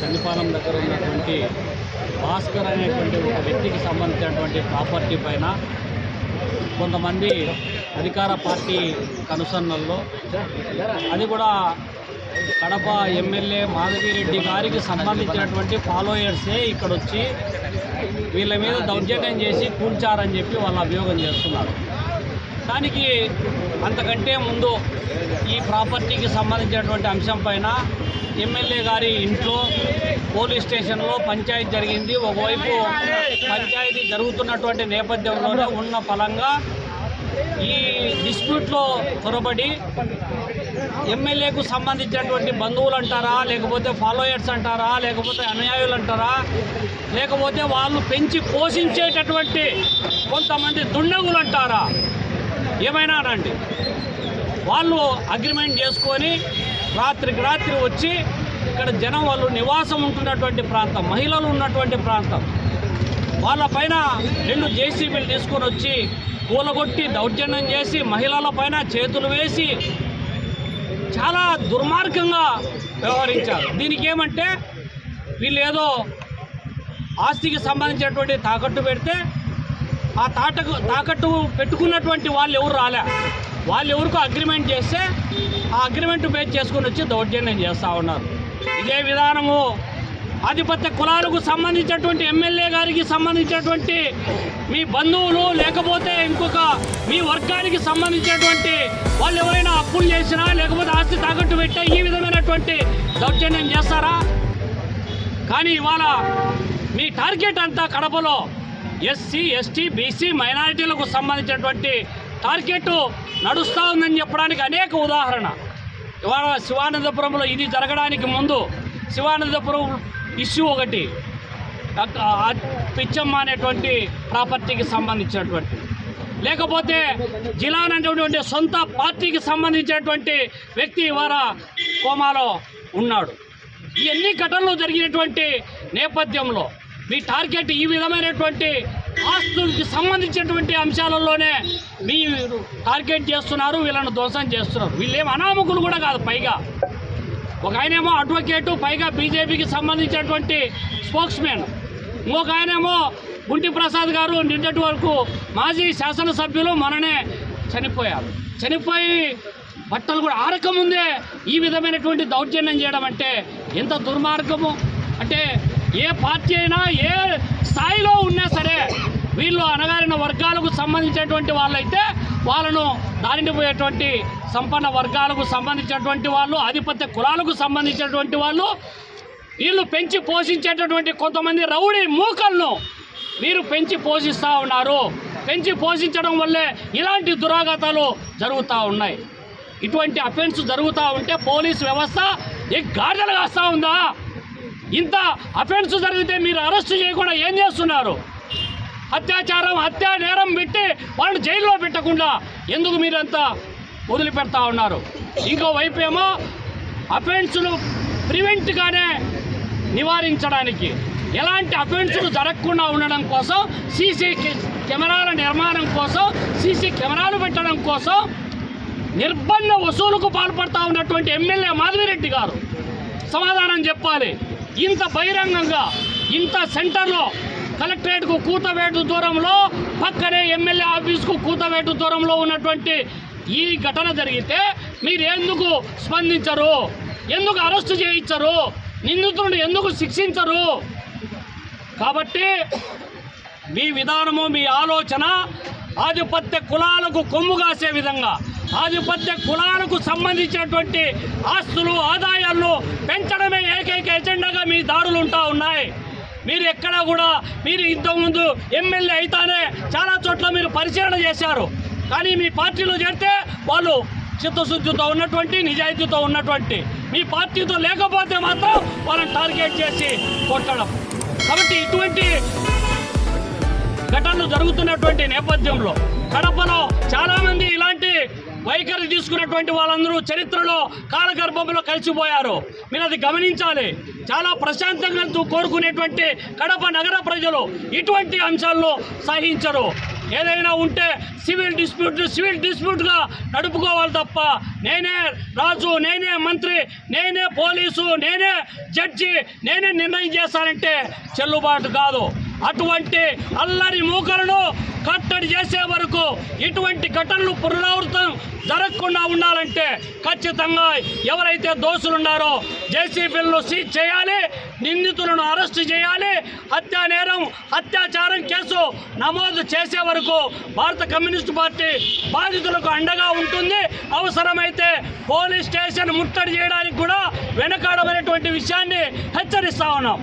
కన్నిపాలెం దగ్గర ఉన్నటువంటి భాస్కర్ అనేటువంటి ఒక వ్యక్తికి సంబంధించినటువంటి ప్రాపర్టీ పైన కొంతమంది అధికార పార్టీ కనుసన్నల్లో. అది కూడా కడప ఎమ్మెల్యే మాధవిరెడ్డి గారికి సంబంధించినటువంటి ఫాలోయర్సే ఇక్కడ వచ్చి వీళ్ళ మీద దౌర్జన్యం చేసి కూల్చారని చెప్పి వాళ్ళు అభియోగం చేస్తున్నారు. దానికి అంతకంటే ముందు ఈ ప్రాపర్టీకి సంబంధించినటువంటి అంశం పైన ఎమ్మెల్యే గారి ఇంట్లో పోలీస్ స్టేషన్లో పంచాయతీ జరిగింది. ఒకవైపు పంచాయతీ జరుగుతున్నటువంటి నేపథ్యంలోనే ఉన్న ఫలంగా ఈ డిస్ప్యూట్లో చొరబడి ఎమ్మెల్యేకు సంబంధించినటువంటి బంధువులు అంటారా లేకపోతే ఫాలోయర్స్ అంటారా లేకపోతే అనుయాయులు అంటారా లేకపోతే వాళ్ళు పెంచి పోషించేటటువంటి కొంతమంది దుండగులు అంటారా? ఏమైనా రండి. వాళ్ళు అగ్రిమెంట్ చేసుకొని రాత్రికి రాత్రి వచ్చి ఇక్కడ జనం వాళ్ళు నివాసం ఉంటున్నటువంటి ప్రాంతం మహిళలు ఉన్నటువంటి ప్రాంతం. వాళ్ళ పైన రెండు జేసీబీలు తీసుకొని వచ్చి కూలగొట్టి దౌర్జన్యం చేసి మహిళల పైన చేతులు వేసి చాలా దుర్మార్గంగా వ్యవహరించారు. దీనికి ఏమంటే వీళ్ళు ఏదో ఆస్తికి సంబంధించినటువంటి తాకట్టు పెడితే ఆ తాటకు తాకట్టు పెట్టుకున్నటువంటి వాళ్ళు ఎవరు రాలే. వాళ్ళు ఎవరికో అగ్రిమెంట్ చేస్తే ఆ అగ్రిమెంట్ బేస్ చేసుకొని వచ్చి దౌర్జన్యం చేస్తూ ఉన్నారు. ఇదే విధానము. ఆధిపత్య కులాలకు సంబంధించినటువంటి ఎమ్మెల్యే గారికి సంబంధించినటువంటి మీ బంధువులు లేకపోతే ఇంకొక మీ వర్గానికి సంబంధించినటువంటి వాళ్ళు ఎవరైనా అప్పులు చేసినా లేకపోతే ఆస్తి తాకట్టు పెట్టా ఈ విధమైనటువంటి దౌర్జన్యం చేస్తారా? కానీ ఇవాళ మీ టార్గెట్ అంతా కడపలో ఎస్సీ ఎస్టీ బీసీ మైనారిటీలకు సంబంధించినటువంటి టార్గెట్ నడుస్తూ ఉందని చెప్పడానికి అనేక ఉదాహరణ. ఇవాళ శివానందపురంలో ఇది జరగడానికి ముందు శివానందపురం ఇష్యూ ఒకటి పిచ్చమ్మ అనేటువంటి ప్రాపర్టీకి సంబంధించినటువంటి. లేకపోతే జిలాన్ అనేటువంటి సొంత పార్టీకి సంబంధించినటువంటి వ్యక్తి ఇవాళ కోమాలో ఉన్నాడు. ఇవన్నీ ఘటనలు జరిగినటువంటి నేపథ్యంలో మీ టార్గెట్ ఈ విధమైనటువంటి ఆస్తులకి సంబంధించినటువంటి అంశాలలోనే మీరు టార్గెట్ చేస్తున్నారు వీళ్ళను ధ్వంసం చేస్తున్నారు. వీళ్ళేం అనామకులు కూడా కాదు పైగా. ఒక ఆయనేమో అడ్వకేటు పైగా బీజేపీకి సంబంధించినటువంటి స్పోక్స్మెన్ ఇంకొక ఆయనేమో గుంటి ప్రసాద్ గారు నిన్నటి వరకు మాజీ శాసనసభ్యులు మననే చనిపోయారు. చనిపోయి బట్టలు కూడా ఆరకముందే ఈ విధమైనటువంటి దౌర్జన్యం చేయడం అంటే ఎంత దుర్మార్గము? అంటే ఏ పార్టీ అయినా ఏ స్థాయిలో ఉన్నా సరే వీళ్ళు అనగారిన వర్గాలకు సంబంధించినటువంటి వాళ్ళైతే వాళ్ళను దారిపోయేటువంటి సంపన్న వర్గాలకు సంబంధించినటువంటి వాళ్ళు ఆధిపత్య కులాలకు సంబంధించినటువంటి వాళ్ళు వీళ్ళు పెంచి పోషించేటటువంటి కొంతమంది రౌడీ మూకలను వీరు పెంచి పోషిస్తూ ఉన్నారు. పెంచి పోషించడం వల్లే ఇలాంటి దురాఘాతాలు జరుగుతూ ఉన్నాయి. ఇటువంటి అఫెన్స్ జరుగుతూ ఉంటే పోలీస్ వ్యవస్థ ఈ గాడిదలు కాస్తూ ఉందా? ఇంత అఫెన్స్ జరిగితే మీరు అరెస్ట్ చేయకుండా ఏం చేస్తున్నారు? అత్యాచారం హత్యా నేరం పెట్టి వాళ్ళు జైల్లో పెట్టకుండా ఎందుకు మీరంతా వదిలిపెడతా ఉన్నారు? ఇంకో వైపు ఏమో అఫెన్స్ను ప్రివెంట్గానే నివారించడానికి ఎలాంటి అఫెన్స్లు జరగకుండా ఉండడం కోసం సీసీ కెమెరాల నిర్మాణం కోసం సీసీ కెమెరాలు పెట్టడం కోసం నిర్బంధ వసూలుకు పాల్పడతా ఉన్నటువంటి ఎమ్మెల్యే మాధవిరెడ్డి గారు సమాధానం చెప్పాలి. ఇంత బహిరంగంగా ఇంత సెంటర్లో కలెక్టరేట్కు కూతవేటు దూరంలో పక్కనే ఎమ్మెల్యే ఆఫీస్కు కూతవేటు దూరంలో ఉన్నటువంటి ఈ ఘటన జరిగితే మీరు ఎందుకు స్పందించరు? ఎందుకు అరెస్టు చేయించరు? నిందితుడిని ఎందుకు శిక్షించరు? కాబట్టి మీ విధానము మీ ఆలోచన ఆధిపత్య కులాలకు కొమ్ము కాసే విధంగా ఆధిపత్య కులాలకు సంబంధించినటువంటి ఆస్తులు ఆదాయాలను పెంచడమే ఏకైక ఎజెండాగా మీ దారులు ఉంటా ఉన్నాయి. మీరు ఎక్కడా కూడా మీరు ఇంతకుముందు ఎమ్మెల్యే అయితేనే చాలా చోట్ల మీరు పరిశీలన చేశారు. కానీ మీ పార్టీలో చేరితే వాళ్ళు చిత్తశుద్ధితో ఉన్నటువంటి నిజాయితీతో ఉన్నటువంటి. మీ పార్టీతో లేకపోతే మాత్రం వాళ్ళని టార్గెట్ చేసి కొట్టడం. కాబట్టి ఇటువంటి ఘటనలు జరుగుతున్నటువంటి నేపథ్యంలో కడపలో చాలామంది వైఖరి తీసుకున్నటువంటి వాళ్ళందరూ చరిత్రలో కాలగర్భంలో కలిసిపోయారు. మీరు అది గమనించాలి. చాలా ప్రశాంతంగా కోరుకునేటువంటి కడప నగర ప్రజలు ఇటువంటి అంశాల్లో సహించరు. ఏదైనా ఉంటే సివిల్ డిస్ప్యూట్ సివిల్ డిస్ప్యూట్గా నడుపుకోవాలి తప్ప నేనే రాజు నేనే మంత్రి నేనే పోలీసు నేనే జడ్జి నేనే నిర్ణయం చేస్తానంటే చెల్లుబాటు కాదు. అటువంటి అల్లరి మూకలను కట్టడి చేసే వరకు ఇటువంటి ఘటనలు పునరావృతం జరగకుండా ఉండాలంటే ఖచ్చితంగా ఎవరైతే దోషులున్నారో జేసీబీలను సీజ్ చేయాలి నిందితులను అరెస్టు చేయాలి హత్యా నేరం అత్యాచారం కేసు నమోదు చేసే వరకు భారత కమ్యూనిస్ట్ పార్టీ బాధితులకు అండగా ఉంటుంది. అవసరమైతే పోలీస్ స్టేషన్ ముట్టడి చేయడానికి కూడా వెనకాడమైనటువంటి విషయాన్ని హెచ్చరిస్తా ఉన్నాం.